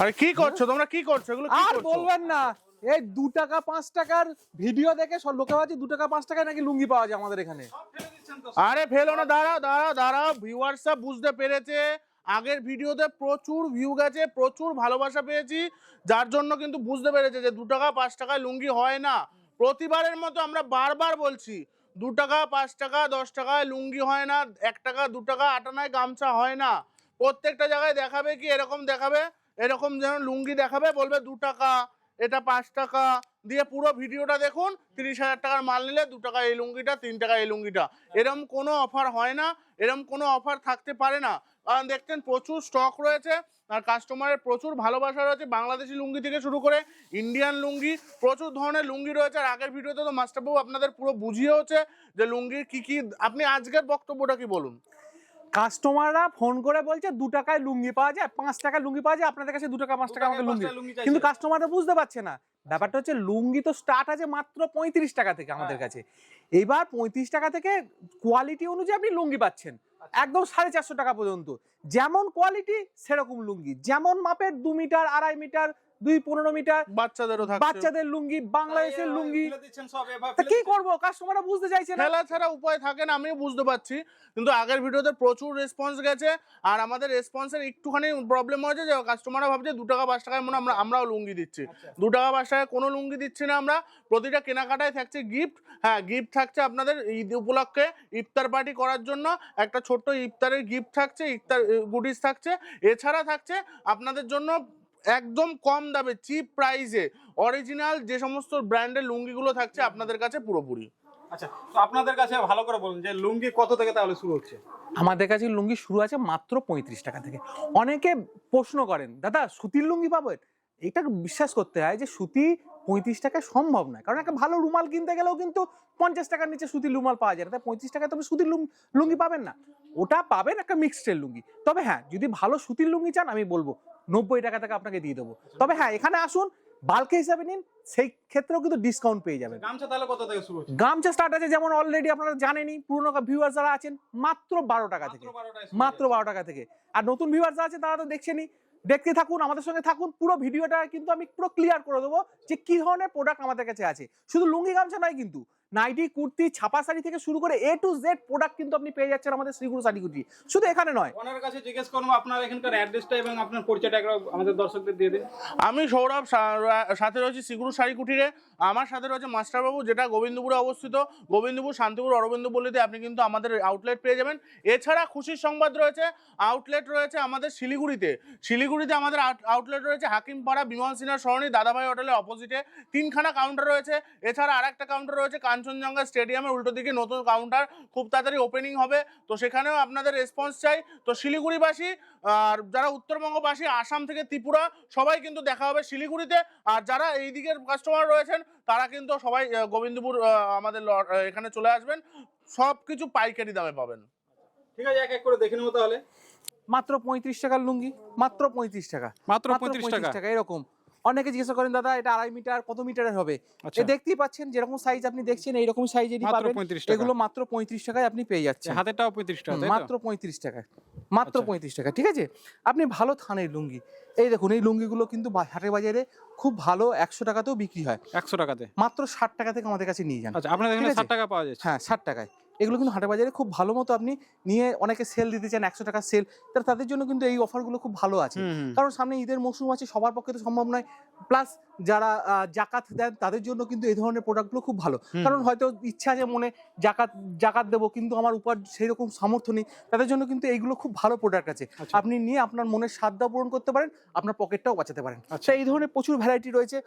আরে কি করছ? তোমরা কি করছ? এগুলো কি আর বলবেন না। এই দু টাকা পাঁচ টাকার ভিডিও দেখে সব লোকে ভাবছে দু টাকা পাঁচ টাকায় নাকি লুঙ্গি পাওয়া যায় আমাদের এখানে। আরে ফেলো না দাঁড়াও দাঁড়াও দাঁড়াও। ভিউয়ার্সরা বুঝতে পেরেছে। আগের ভিডিওতে প্রচুর ভিউ গেছে প্রচুর ভালোবাসা পেয়েছি। যার জন্য কিন্তু বুঝতে পেরেছে যে দু টাকা পাঁচ টাকায় লুঙ্গি হয় না। প্রতিবারের মতো আমরা বারবার বলছি দু টাকা পাঁচ টাকা দশ টাকায় লুঙ্গি হয় না এক টাকা দু টাকা আটানায় গামছা হয় না। প্রত্যেকটা জায়গায় দেখাবে কি এরকম দেখাবে? এরকম যেন লুঙ্গি দেখাবে, বলবে দু টাকা, এটা পাঁচ টাকা। দিয়ে পুরো ভিডিওটা দেখুন, তিরিশ হাজার টাকার মাল নিলে দু টাকা এই লুঙ্গিটা, তিন টাকা এই লুঙ্গিটা। এরম কোনো অফার হয় না, এরম কোনো অফার থাকতে পারে না। কারণ দেখছেন প্রচুর স্টক রয়েছে, আর কাস্টমারের প্রচুর ভালোবাসা রয়েছে বাংলাদেশি লুঙ্গি থেকে শুরু করে ইন্ডিয়ান লুঙ্গি, প্রচুর ধরনের লুঙ্গি রয়েছে। আর আগের ভিডিওতে তো মাস্টারবাবু আপনাদের পুরো বুঝিয়ে হচ্ছে যে লুঙ্গির কি কি আপনি আজকের বক্তব্যটা কি বলুন? কাস্টমাররা ফোন করে বলছে দু টাকায় লুঙ্গি পাওয়া যায় পাঁচ টাকায় লুঙ্গি পাওয়া যায় আপনাদের কাছে দু টাকা পাঁচ টাকা আমাকে লুঙ্গি। কিন্তু কাস্টমাররা বুঝতে পারছে না। ব্যাপারটা হচ্ছে লুঙ্গি তো স্টার্ট আছে মাত্র পঁয়ত্রিশ টাকা থেকে আমাদের হ্যাঁ। কাছে। এবার পঁয়ত্রিশ টাকা থেকে কোয়ালিটি অনুযায়ী আপনি লুঙ্গি পাচ্ছেন। আচ্ছা। একদম সাড়ে চারশো টাকা পর্যন্ত। যেমন কোয়ালিটি সেরকম লুঙ্গি। যেমন মাপের দু মিটার আড়াই মিটার দুই পনেরো মিটার বাচ্চাদেরও থাকছে। বাচ্চাদের লুঙ্গি বাংলাদেশের লুঙ্গি। কি করব? কাস্টমাররা বুঝতে চাইছে না। খেলা ছাড়া উপায় থাকে না আমিও বুঝতে পারছি। কিন্তু আগের ভিডিওতে প্রচুর রেসপন্স গেছে। আর আমাদের রেসপন্সের একটুখানি প্রবলেম হয়েছে যে কাস্টমাররা ভাবছে দু টাকা পাঁচ টাকায় মনে আমরা আমরাও লুঙ্গি দিচ্ছি। দু টাকা পাঁচ টাকায় কোনো লুঙ্গি দিচ্ছি না আমরা। প্রতিটা কেনাকাটায় থাকছে গিফট হ্যাঁ গিফট থাকছে আপনাদের ঈদ উপলক্ষে ইফতার পার্টি করার জন্য। একটা ছোট্ট ইফতারের গিফট থাকছে ইফতার গুডিস থাকছে। এছাড়া থাকছে আপনাদের জন্য একদম কম দামে চিপ প্রাইসে অরিজিনাল যে সমস্ত ব্র্যান্ডের লুঙ্গিগুলো থাকছে আপনাদের কাছে পুরোপুরি। আচ্ছা তো আপনাদের কাছে ভালো করে বলুন যে লুঙ্গি কত থেকে তাহলে শুরু হচ্ছে? আমাদের কাছে লুঙ্গি শুরু আছে মাত্র পঁয়ত্রিশ টাকা থেকে। অনেকে প্রশ্ন করেন দাদা সুতির লুঙ্গি পাবেন এটা বিশ্বাস করতে হয় যে সুতি পঁয়ত্রিশ টাকায় সম্ভব নয়। কারণ একটা ভালো রুমাল কিনতে গেলেও কিন্তু পঞ্চাশ টাকার নিচে সুতির রুমাল পাওয়া যায় না। তাই পঁয়ত্রিশ টাকায় তবে সুতির লুঙ্গি লুঙ্গি পাবেন না। ওটা পাবেন একটা মিক্সডের লুঙ্গি। তবে হ্যাঁ যদি ভালো সুতির লুঙ্গি চান আমি বলব নব্বই টাকা থেকে আপনাকে দিয়ে দেবো। তবে হ্যাঁ এখানে আসুন বাল্কে হিসাবে নিন সেই ক্ষেত্রেও কিন্তু ডিসকাউন্ট পেয়ে যাবেন। গামছা তাহলে কত থেকে শুরু হচ্ছে? গামছা স্টার্ট আছে যেমন অলরেডি আপনারা জানেনই পুরোনো ভিউয়ার যারা আছেন মাত্র বারো টাকা থেকে। মাত্র 12 টায় শুরু মাত্র বারো টাকা থেকে। আর নতুন ভিউয়ার যারা আছে তারা তো দেখছেনই। দেখতে থাকুন আমাদের সঙ্গে থাকুন পুরো ভিডিওটা কিন্তু আমি পুরো ক্লিয়ার করে দেবো যে কি ধরনের প্রোডাক্ট আমাদের কাছে আছে। শুধু লুঙ্গি গামছা নয় কিন্তু নাইটি কুর্তি ছাপা শাড়ি থেকে শুরু করে এ টু জেড প্রোডাক্ট কিন্তু আপনি পেয়ে যাচ্ছেন আমাদের শ্রীগুরু শাড়ি কুর্তি শুধু এখানে নয়। ওনার কাছে জিজ্ঞেস করব আপনার এখানকার অ্যাড্রেসটা এবং আপনার পরিচয়টা একবার আমাদের দর্শকদের দিয়ে দিন। আমি সৌরভ সাথে রয়েছে শ্রীগুরু শাড়ি কুটিরে আমার সাথে রয়েছে মাস্টারবাবু যেটা গোবিন্দপুরে অবস্থিত। গোবিন্দপুর শান্তিপুর অরবিন্দ পল্লীতে আপনি কিন্তু আমাদের আউটলেট পেয়ে যাবেন। এছাড়া খুশির সংবাদ রয়েছে আউটলেট রয়েছে আমাদের শিলিগুড়িতে। শিলিগুড়িতে আমাদের আউটলেট রয়েছে হাকিমপাড়া বিমান সিনহা সরণি দাদাভাই হোটেলের অপোজিটে তিনখানা কাউন্টার রয়েছে। এছাড়া আর একটা কাউন্টার রয়েছে কাঞ্চনজঙ্ঘা স্টেডিয়ামের উল্টো দিকে নতুন কাউন্টার খুব তাড়াতাড়ি ওপেনিং হবে। তো সেখানেও আপনাদের রেসপন্স চাই। তো শিলিগুড়িবাসী আর যারা উত্তরবঙ্গবাসী আসাম থেকে ত্রিপুরা সবাই কিন্তু দেখা হবে শিলিগুড়িতে। আর যারা এই দিকের কাস্টমার রয়েছেন তারা কিন্তু সবাই গোবিন্দপুর আমাদের এখানে চলে আসবেন। সব কিছু পাইকারি দামে পাবেন। ঠিক আছে এক এক করে দেখে নেব তাহলে। মাত্র পঁয়ত্রিশ টাকার লুঙ্গি মাত্র পঁয়ত্রিশ টাকা। মাত্র 35 টাকা। টাকা এরকম। অনেকে জিজ্ঞাসা করেন দাদা এটা আড়াই মিটার কত মিটারের হবে? আচ্ছা। দেখতেই পাচ্ছেন যেরকম সাইজ আপনি দেখছেন এইরকম সাইজেরই পাবেন। এগুলো মাত্র পঁয়ত্রিশ টাকায় আপনি পেয়ে যাচ্ছেন। হাতেরটাও পঁয়ত্রিশ টাকা? মাত্র পঁয়ত্রিশ টাকায়। মাত্র আচ্ছা। পঁয়ত্রিশ টাকা ঠিক আছে? আপনি ভালো থানের লুঙ্গি। এই দেখুন এই লুঙ্গিগুলো কিন্তু হাটের বাজারে খুব ভালো একশো টাকাতেও বিক্রি হয়। একশো টাকাতে? মাত্র ষাট টাকা থেকে আমাদের কাছে নিয়ে যান। আচ্ছা আপনাদের এখানে ষাট টাকা পাওয়া যায় হ্যাঁ ষাট টাকায়। এগুলো কিন্তু হাটের বাজারে খুব ভালো মতো আপনি নিয়ে অনেকে সেল দিতে চান একশো টাকা সেল তার তাদের জন্য কিন্তু এই অফারগুলো খুব ভালো আছে। কারণ সামনে ঈদের মৌসুম আছে সবার পক্ষে তো সম্ভব নয়। প্লাস যারা জাকাত দেন তাদের জন্য কিন্তু এই ধরনের প্রোডাক্টগুলো খুব ভালো। কারণ হয়তো ইচ্ছা আছে মনে জাকাত জাকাত দেবো কিন্তু আমার উপর সেই রকম সামর্থ্য নেই। তাদের জন্য কিন্তু এইগুলো খুব ভালো প্রোডাক্ট আছে। আচ্ছা। আপনি নিয়ে আপনার মনের সাধ্যা পূরণ করতে পারেন আপনার পকেটটাও বাঁচাতে পারেন। আচ্ছা। এই ধরনের প্রচুর ভ্যারাইটি রয়েছে।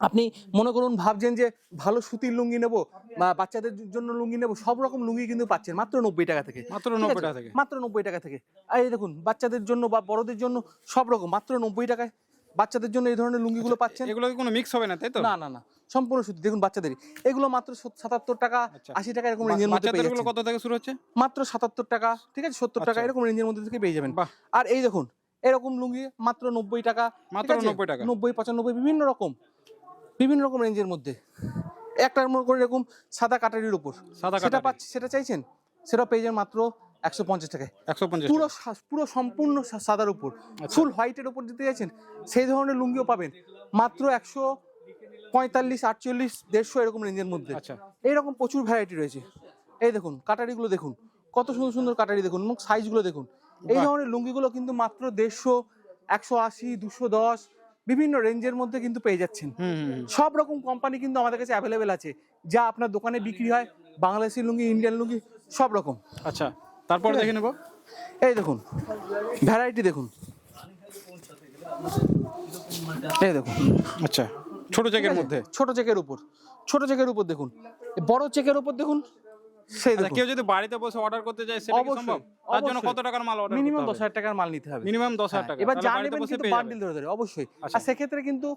আপনি মনে করুন ভাবছেন যে ভালো সুতির লুঙ্গি নেব বা বাচ্চাদের জন্য লুঙ্গি নেব সব রকম লুঙ্গি কিন্তু পাচ্ছেন মাত্র নব্বই টাকা থেকে। মাত্র নব্বই টাকা থেকে। মাত্র নব্বই টাকা থেকে। আর এই দেখুন বাচ্চাদের জন্য বা বড়দের জন্য সব রকম মাত্র নব্বই টাকায়। বাচ্চাদের জন্য এই ধরনের লুঙ্গিগুলো পাচ্ছেন। এগুলো কোনো মিক্স হবে না তাই তো? না না না সম্পূর্ণ সুতি দেখুন বাচ্চাদের। এগুলো মাত্র সাতাত্তর টাকা আচ্ছা। আশি টাকা এরকম রেঞ্জের মধ্যে পেয়ে গুলো যাচ্ছেন। কত থেকে শুরু হচ্ছে? মাত্র সাতাত্তর টাকা ঠিক আছে? সত্তর টাকা আচ্ছা। এরকম রেঞ্জের মধ্যে থেকে পেয়ে যাবেন। আর এই দেখুন এরকম লুঙ্গি মাত্র নব্বই টাকা মাত্র নব্বই টাকা। নব্বই পঁচানব্বই বিভিন্ন রকম। বিভিন্ন রকম রেঞ্জের মধ্যে। একটার মনে করে এরকম সাদা কাটারির উপর। সাদা সেটা পাচ্ছি সেটা চাইছেন? সেটা পেয়ে মাত্র একশো পঞ্চাশ টাকায়। একশো পঞ্চাশ পুরো পুরো সম্পূর্ণ সাদার উপর। ফুল হোয়াইটের উপর দিতে চাইছেন? সেই ধরনের লুঙ্গিও পাবেন। মাত্র একশো পঁয়তাল্লিশ আটচল্লিশ দেড়শো এরকম রেঞ্জের মধ্যে। আচ্ছা। এইরকম প্রচুর ভ্যারাইটি রয়েছে। এই দেখুন কাটারিগুলো দেখুন। কত সুন্দর সুন্দর কাটারি দেখুন এবং সাইজগুলো দেখুন। এই। ধরনের লুঙ্গিগুলো কিন্তু মাত্র দেড়শো একশো আশি দুশো দশ বিভিন্ন রেঞ্জের মধ্যে কিন্তু পেয়ে যাচ্ছেন। সব রকম কোম্পানি কিন্তু আমাদের কাছে অ্যাভেলেবেল আছে। যা আপনার দোকানে বিক্রি হয় বাংলাদেশি লুঙ্গি ইন্ডিয়ান লুঙ্গি সব রকম। আচ্ছা তারপরে দেখে নেব। এই দেখুন ভ্যারাইটি দেখুন। এই দেখুন। আচ্ছা ছোট চেকের মধ্যে? ছোট চেকের উপর। ছোট চেকের উপর দেখুন। বড় চেকের উপর দেখুন। সেই আচ্ছা, দেখুন। কেউ যদি বাড়িতে বসে অর্ডার করতে চায় সেটা সম্ভব? তার জন্য কত টাকার মাল অর্ডার মিনিমাম দশ হাজার টাকার মাল নিতে হবে। মিনিমাম দশ হাজার হ্যাঁ, টাকা। এবার কিন্তু। বান্ডিল ধরে ধরে অবশ্যই। আচ্ছা। আর সেক্ষেত্রে কিন্তু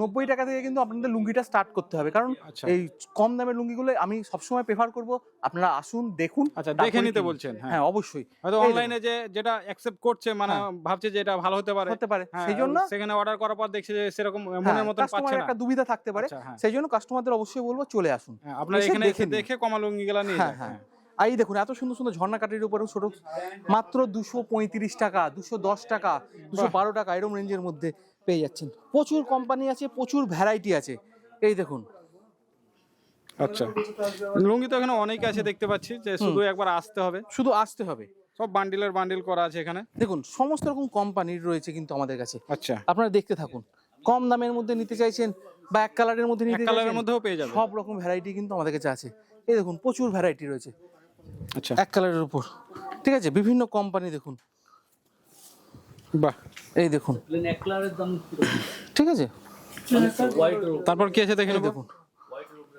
নব্বই টাকা থেকে কিন্তু আপনাদের লুঙ্গিটা স্টার্ট করতে হবে। কারণ আচ্ছা। এই কম দামের লুঙ্গিগুলো আমি সবসময় প্রেফার করব। আপনারা আসুন দেখুন আচ্ছা দেখে নিতে বলছেন হ্যাঁ। হ্যাঁ অবশ্যই। হয়তো অনলাইনে যে যেটা অ্যাকসেপ্ট করছে মানে হ্যাঁ। ভাবছে যে এটা ভালো হতে পারে। হতে পারে। সেই জন্য সেখানে অর্ডার করার পর দেখছে যে সেরকম মনের মতন পাচ্ছে না। একটা দুবিধা থাকতে পারে। আচ্ছা। সেই জন্য কাস্টমারদের অবশ্যই বলব চলে আসুন। আপনারা এখানে দেখে কমা লুঙ্গিগুলা নিয়ে হ্যাঁ। হ্যাঁ। আর এই দেখুন এত সুন্দর সুন্দর ঝর্ণা কাটির উপর ছোট মাত্র দুশো পঁয়ত্রিশ টাকা দুশো দশ টাকা দুশো বারো টাকা এরকম রেঞ্জের মধ্যে পেয়ে যাচ্ছেন। প্রচুর কোম্পানি আছে প্রচুর ভ্যারাইটি আছে। এই দেখুন। আচ্ছা। লুঙ্গি তো এখানে অনেক আছে দেখতে পাচ্ছি যে শুধু একবার আসতে হবে। শুধু আসতে হবে। সব বান্ডিলের বান্ডিল করা আছে এখানে। দেখুন সমস্ত রকম কোম্পানির রয়েছে কিন্তু আমাদের কাছে। আচ্ছা। আপনারা দেখতে থাকুন। কম দামের মধ্যে নিতে চাইছেন বা এক কালারের মধ্যে নিতে কালারের মধ্যেও পেয়ে যাবে সব রকম ভ্যারাইটি কিন্তু আমাদের কাছে আছে। এই দেখুন প্রচুর ভ্যারাইটি রয়েছে। আচ্ছা। এক কালারের উপর। ঠিক আছে বিভিন্ন কোম্পানি দেখুন। বাহ এই দেখুন। ঠিক আছে? তারপর কি আছে দেখে দেখুন।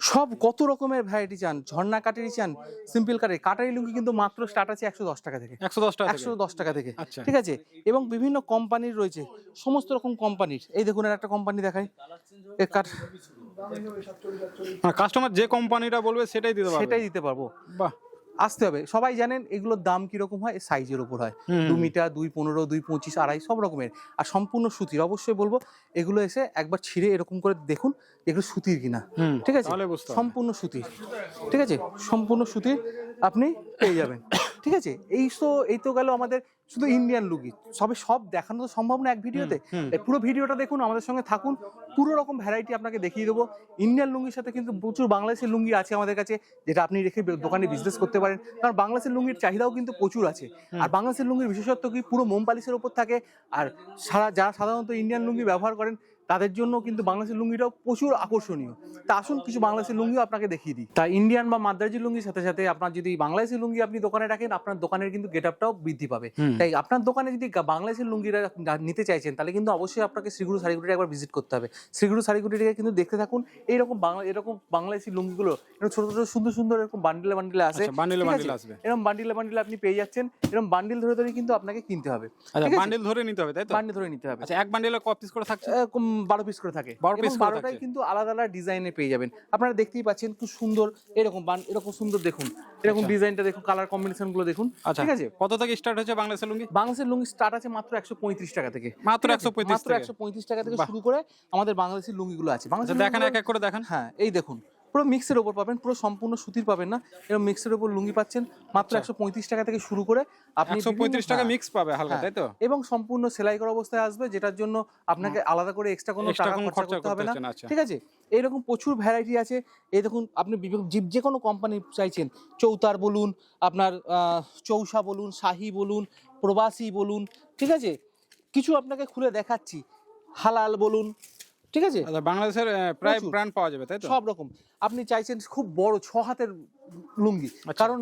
সব কত রকমের ভ্যারাইটি চান। ঝর্ণা কাটারি চান সিম্পল কাটারি কাটারি লুঙ্গি কিন্তু মাত্র স্টার্ট আছে একশো দশ টাকা থেকে। একশো দশ টাকা একশো দশ টাকা থেকে। আচ্ছা। ঠিক আছে? এবং বিভিন্ন কোম্পানির রয়েছে। সমস্ত রকম কোম্পানির এই দেখুন আর একটা কোম্পানি দেখাই। কাট কাস্টমার যে কোম্পানিটা বলবে সেটাই দিতে পারবে। সেটাই দিতে পারব। বাহ। আসতে হবে। সবাই জানেন এগুলোর দাম কীরকম হয়? সাইজের উপর হয়। দু মিটার দুই পনেরো দুই পঁচিশ আড়াই সব রকমের। আর সম্পূর্ণ সুতির অবশ্যই বলব এগুলো এসে একবার ছিঁড়ে এরকম করে দেখুন এগুলো সুতির কিনা। ঠিক আছে। সম্পূর্ণ সুতির। ঠিক আছে? সম্পূর্ণ সুতির আপনি পেয়ে যাবেন। ঠিক আছে? এই তো এই তো গেল আমাদের শুধু ইন্ডিয়ান লুঙ্গি সবে সব দেখানো তো সম্ভব না এক ভিডিওতে। পুরো ভিডিওটা দেখুন আমাদের সঙ্গে থাকুন। পুরো রকম ভ্যারাইটি আপনাকে দেখিয়ে দেবো। ইন্ডিয়ান লুঙ্গির সাথে কিন্তু প্রচুর বাংলাদেশের লুঙ্গি আছে আমাদের কাছে যেটা আপনি রেখে দোকানে বিজনেস করতে পারেন। কারণ বাংলাদেশের লুঙ্গির চাহিদাও কিন্তু প্রচুর আছে। আর বাংলাদেশের লুঙ্গির বিশেষত্ব কি? পুরো মোম পালিশের ওপর থাকে। আর সারা যারা সাধারণত ইন্ডিয়ান লুঙ্গি ব্যবহার করেন তাদের জন্য কিন্তু বাংলাদেশের লুঙ্গিটাও প্রচুর আকর্ষণীয়। তা আসুন কিছু বাংলাদেশের লুঙ্গিও আপনাকে দেখিয়ে দিই। তা ইন্ডিয়ান বা মাদ্রাজি লুঙ্গির সাথে সাথে আপনার যদি বাংলাদেশি লুঙ্গি আপনি দোকানে রাখেন আপনার দোকানের কিন্তু গেট আপটাও বৃদ্ধি পাবে। তাই আপনার দোকানে যদি বাংলাদেশের লুঙ্গিরা নিতে চাইছেন তাহলে কিন্তু অবশ্যই আপনাকে শ্রীগুরু শাড়িগুড়ি একবার ভিজিট করতে হবে। শ্রীগুরু শাড়িগুড়িটাকে কিন্তু দেখতে থাকুন। এইরকম বাংলা এরকম বাংলাদেশি লুঙ্গিগুলো এরকম ছোট ছোট সুন্দর সুন্দর এরকম বান্ডিলে বান্ডিলে আসে আচ্ছা, bundle আছে? আসবে। এরকম বান্ডিলে বান্ডিলে আপনি পেয়ে যাচ্ছেন। এরকম বান্ডিল ধরে ধরে কিন্তু আপনাকে কিনতে হবে। আচ্ছা? বান্ডিল ধরে নিতে হবে তাই তো? বান্ডিল ধরে নিতে হবে। আচ্ছা এক বান্ডিলে ক পিস করে থাকছে? বারো পিস করে থাকে। বারো পিস বারোটাই কিন্তু আলাদা আলাদা ডিজাইনে পেয়ে যাবেন। আপনারা দেখতেই পাচ্ছেন খুব সুন্দর এরকম বান এরকম সুন্দর দেখুন। এরকম ডিজাইনটা দেখুন কালার কম্বিনেশনগুলো দেখুন। আচ্ছা। ঠিক আছে? কত থেকে স্টার্ট হচ্ছে বাংলাদেশের লুঙ্গি? বাংলাদেশের লুঙ্গি স্টার্ট আছে মাত্র একশো পঁয়ত্রিশ টাকা থেকে। মাত্র একশো পঁয়ত্রিশ মাত্র। একশো পঁয়ত্রিশ টাকা থেকে শুরু করে আমাদের বাংলাদেশের লুঙ্গিগুলো আছে। বাংলাদেশ বাংলাদেশের দেখান এক এক করে দেখেন। হ্যাঁ এই দেখুন। পুরো মিক্সের ওপর পাবেন পুরো সম্পূর্ণ সুতির পাবেন না। এরকম মিক্সের ওপর লুঙ্গি পাচ্ছেন মাত্র একশো পঁয়ত্রিশ টাকা থেকে শুরু করে আপনি একশো পঁয়ত্রিশ টাকা হ্যাঁ, মিক্স পাবে হালকা হ্যাঁ, তাই তো? এবং সম্পূর্ণ সেলাই করা অবস্থায় আসবে যেটার জন্য আপনাকে আলাদা করে এক্সট্রা কোনো টাকা খরচা করতে হবে না। আচ্ছা। ঠিক আছে? এইরকম প্রচুর ভ্যারাইটি আছে। এই দেখুন আপনি বিভিন্ন- যে কোনো কোম্পানি চাইছেন চৌতার বলুন আপনার চৌসা বলুন শাহি বলুন প্রবাসী বলুন ঠিক আছে? কিছু আপনাকে খুলে দেখাচ্ছি। হালাল বলুন ঠিক আছে? বাংলাদেশের প্রায়। ব্র্যান্ড পাওয়া যাবে তাই তো? সব রকম। আপনি চাইছেন খুব বড় ছ হাতের লুঙ্গি। আচ্ছা। কারণ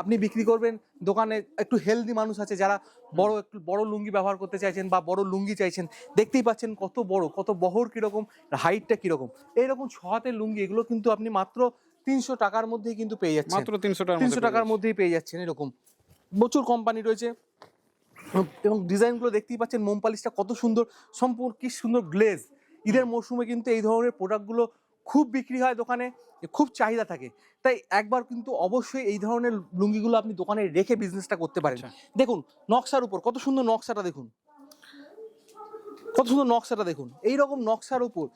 আপনি বিক্রি করবেন দোকানে একটু হেলদি মানুষ আছে যারা বড় একটু বড় লুঙ্গি ব্যবহার করতে চাইছেন বা বড় লুঙ্গি চাইছেন। দেখতেই পাচ্ছেন কত বড় কত বহর কীরকম হাইটটা কীরকম। এইরকম ছ হাতের লুঙ্গি এগুলো কিন্তু আপনি মাত্র তিনশো টাকার মধ্যেই কিন্তু পেয়ে যাচ্ছেন। মাত্র তিনশো টাকা তিনশো টাকার মধ্যেই পেয়ে যাচ্ছেন এরকম। প্রচুর কোম্পানি রয়েছে। এবং ডিজাইনগুলো দেখতেই পাচ্ছেন মোম পালিশটা কত সুন্দর সম্পূর্ণ কি সুন্দর গ্লেজ ঈদের মরশুমে কিন্তু এই ধরনের প্রোডাক্টগুলো খুব বিক্রি হয় দোকানে খুব চাহিদা থাকে। তাই একবার কিন্তু অবশ্যই এই ধরনের লুঙ্গিগুলো আপনি দোকানে রেখে বিজনেসটা করতে পারেন। আচ্ছা। দেখুন নকশার উপর কত সুন্দর নকশাটা দেখুন। কত সুন্দর নকশাটা দেখুন। এই রকম নকশার উপর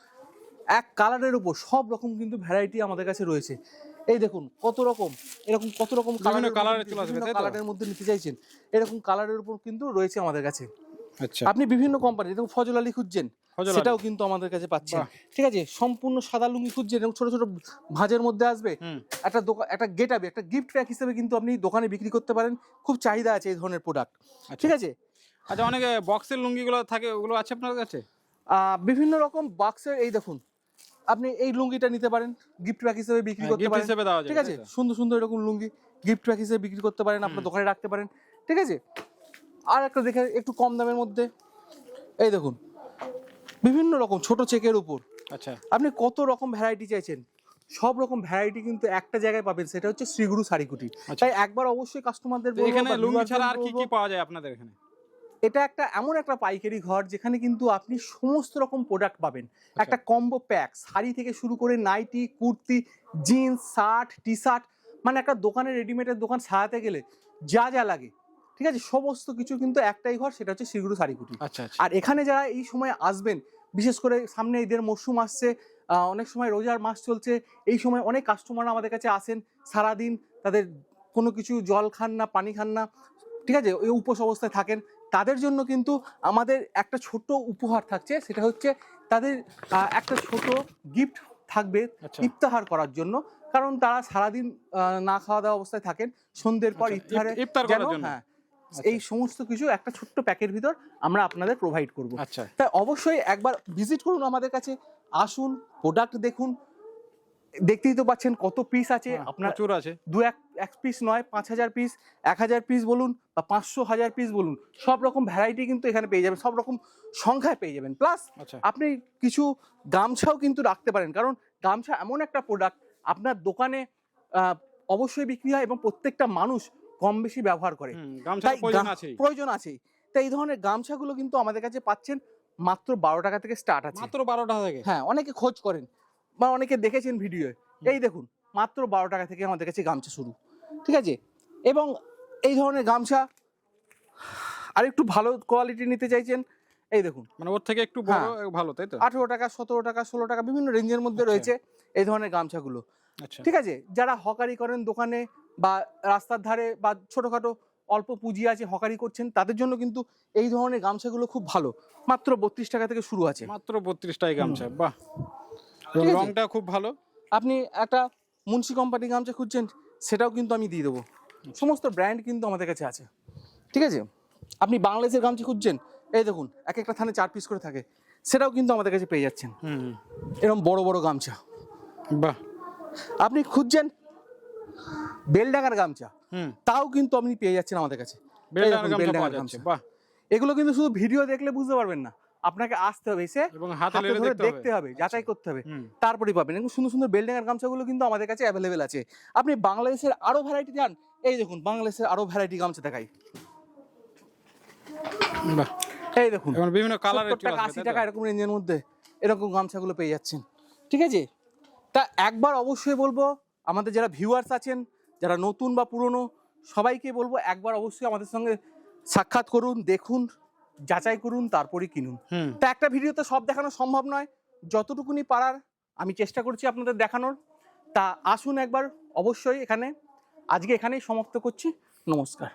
এক কালারের উপর সব রকম কিন্তু ভ্যারাইটি আমাদের কাছে রয়েছে। এই দেখুন কত রকম এরকম কত রকম কালারের মধ্যে- নিতে চাইছেন এরকম কালারের উপর কিন্তু রয়েছে আমাদের কাছে। আচ্ছা। আপনি বিভিন্ন কোম্পানি যেরকম ফজল আলী খুঁজছেন। সেটাও কিন্তু আমাদের কাছে পাচ্ছেন বাহ। ঠিক আছে? সম্পূর্ণ সাদা লুঙ্গি খুঁজছে এবং ছোট ছোট ভাঁজের মধ্যে আসবে। একটা দোকান একটা গেট আবে একটা গিফট প্যাক হিসেবে কিন্তু আপনি দোকানে বিক্রি করতে পারেন। খুব চাহিদা আছে এই ধরনের প্রোডাক্ট ঠিক আছে? আচ্ছা অনেকে বক্সের লুঙ্গিগুলো থাকে ওগুলো আছে আপনার কাছে? বিভিন্ন রকম বাক্সের এই দেখুন। আপনি এই লুঙ্গিটা নিতে পারেন গিফট প্যাক হিসেবে বিক্রি করতে পারেন। হ্যাঁ, হিসেবে দেওয়া ঠিক আছে? সুন্দর সুন্দর এরকম লুঙ্গি গিফট প্যাক হিসেবে বিক্রি করতে পারেন আপনার দোকানে রাখতে পারেন। ঠিক আছে? আর একটা দেখে একটু কম দামের মধ্যে এই দেখুন। বিভিন্ন রকম ছোট চেকের উপর। আচ্ছা। আপনি কত রকম ভ্যারাইটি চাইছেন? সব রকম ভ্যারাইটি কিন্তু একটা জায়গায় পাবেন সেটা হচ্ছে শ্রীগুরু শাড়িকুটি আচ্ছা। তাই একবার অবশ্যই কাস্টমারদের এখানে লুঙ্গি ছাড়া আর কি কি পাওয়া যায় আপনাদের এখানে? এটা একটা এমন একটা পাইকারি ঘর যেখানে কিন্তু আপনি সমস্ত রকম প্রোডাক্ট পাবেন। আচ্ছা। একটা কম্বো প্যাক শাড়ি থেকে শুরু করে nightie kurti jeans shirt T shirt মানে একটা দোকানে রেডিমেডের দোকান সাজাতে গেলে যা যা লাগে। ঠিক আছে? সমস্ত কিছু কিন্তু একটাই ঘর সেটা হচ্ছে শ্রীগুরু শাড়িকুটি আচ্ছা আচ্ছা। আর এখানে যারা এই সময় আসবেন বিশেষ করে সামনে ঈদের মরশুম আসছে অনেক সময় রোজার মাস চলছে এই সময় অনেক কাস্টমাররা আমাদের কাছে আসেন সারাদিন তাদের কোনো কিছু জল খান না পানি খান না ঠিক আছে? ওই উপোস অবস্থায় থাকেন। তাদের জন্য কিন্তু আমাদের একটা ছোট উপহার থাকছে সেটা হচ্ছে তাদের একটা ছোট গিফট থাকবে আচ্ছা। ইফতাহার করার জন্য। কারণ তারা সারাদিন না খাওয়া দাওয়া অবস্থায় থাকেন সন্ধ্যের পর আচ্ছা, ইফতারে। হ্যাঁ এই সমস্ত কিছু একটা ছোট্ট প্যাকের ভিতর আমরা আপনাদের প্রোভাইড করব। আচ্ছা। তাই অবশ্যই একবার ভিজিট করুন আমাদের কাছে আসুন প্রোডাক্ট দেখুন দেখতেই তো পাচ্ছেন কত পিস আছে। হ্যাঁ, আপনার প্রচুর আছে। দু এক এক পিস নয় পাঁচ হাজার পিস এক হাজার পিস বলুন বা পাঁচশো হাজার পিস বলুন সব রকম ভ্যারাইটি কিন্তু এখানে পেয়ে যাবেন সব রকম সংখ্যায় পেয়ে যাবেন। প্লাস আচ্ছা। আপনি কিছু গামছাও কিন্তু রাখতে পারেন কারণ গামছা এমন একটা প্রোডাক্ট আপনার দোকানে অবশ্যই বিক্রি হয় এবং প্রত্যেকটা মানুষ কম বেশি ব্যবহার করে। প্রয়োজন আছেই। তাই এই ধরনের গামছাগুলো কিন্তু আমাদের কাছে পাচ্ছেন মাত্র বারো টাকা থেকে স্টার্ট আছে। মাত্র বারো টাকা থেকে? হ্যাঁ অনেকে খোঁজ করেন বা অনেকে দেখেছেন ভিডিও এই দেখুন মাত্র বারো টাকা থেকে আমাদের কাছে গামছা শুরু। ঠিক আছে? এবং এই ধরনের গামছা আর একটু ভালো কোয়ালিটি নিতে চাইছেন এই দেখুন। মানে ওর থেকে একটু বড় হ্যাঁ। ভালো তাই তো? আঠেরো টাকা সতেরো টাকা ষোলো টাকা বিভিন্ন রেঞ্জের মধ্যে আচ্ছা। রয়েছে এই ধরনের গামছাগুলো। আচ্ছা। ঠিক আছে? যারা হকারি করেন দোকানে বা রাস্তার ধারে বা ছোটোখাটো অল্প পুঁজি আছে হকারি করছেন তাদের জন্য কিন্তু এই ধরনের গামছাগুলো খুব ভালো। মাত্র বত্রিশ টাকা থেকে শুরু আছে। মাত্র বত্রিশ টাকা গামছা বাহ। রংটা খুব ভালো। আপনি একটা মুন্সি কোম্পানি গামছা খুঁজছেন সেটাও কিন্তু আমি দিয়ে দেবো। সমস্ত ব্র্যান্ড কিন্তু আমাদের কাছে আছে। ঠিক আছে? আপনি বাংলাদেশের গামছা খুঁজছেন এই দেখুন এক একটা থানে চার পিস করে থাকে সেটাও কিন্তু আমাদের কাছে পেয়ে যাচ্ছেন। এরকম বড় বড় গামছা। বাহ। আপনি খুঁজছেন বেলডাঙ্গার গামছা। তাও কিন্তু আপনি পেয়ে যাচ্ছেন আমাদের কাছে। বেলডাঙ্গার গামছা যাচ্ছে এগুলো কিন্তু শুধু ভিডিও দেখলে বুঝতে পারবেন না। আপনাকে আসতে হবে এসে এবং হাতে ধরে দেখতে হবে। হবে যাচাই করতে হবে। হুম। তারপরেই পাবেন। এবং সুন্দর সুন্দর বেলডাঙ্গার গামছাগুলো কিন্তু আমাদের কাছে অ্যাভেলেবেল আছে। আপনি বাংলাদেশের আরও ভ্যারাইটি যান এই দেখুন বাংলাদেশের আরও ভ্যারাইটি গামছা দেখাই। বাহ। এই দেখুন বিভিন্ন টাকা আশি টাকা এরকম রেঞ্জের মধ্যে এরকম গামছাগুলো পেয়ে যাচ্ছেন। ঠিক আছে? তা একবার অবশ্যই বলব আমাদের যারা ভিউয়ার্স আছেন যারা নতুন বা পুরনো সবাইকে বলব একবার অবশ্যই আমাদের সঙ্গে সাক্ষাৎ করুন দেখুন যাচাই করুন তারপরে কিনুন। তো একটা ভিডিওতে সব দেখানো সম্ভব নয় যতটুকুনি পারার আমি চেষ্টা করছি আপনাদের দেখানোর। তা আসুন একবার অবশ্যই এখানে। আজকে এখানেই সমাপ্ত করছি। নমস্কার।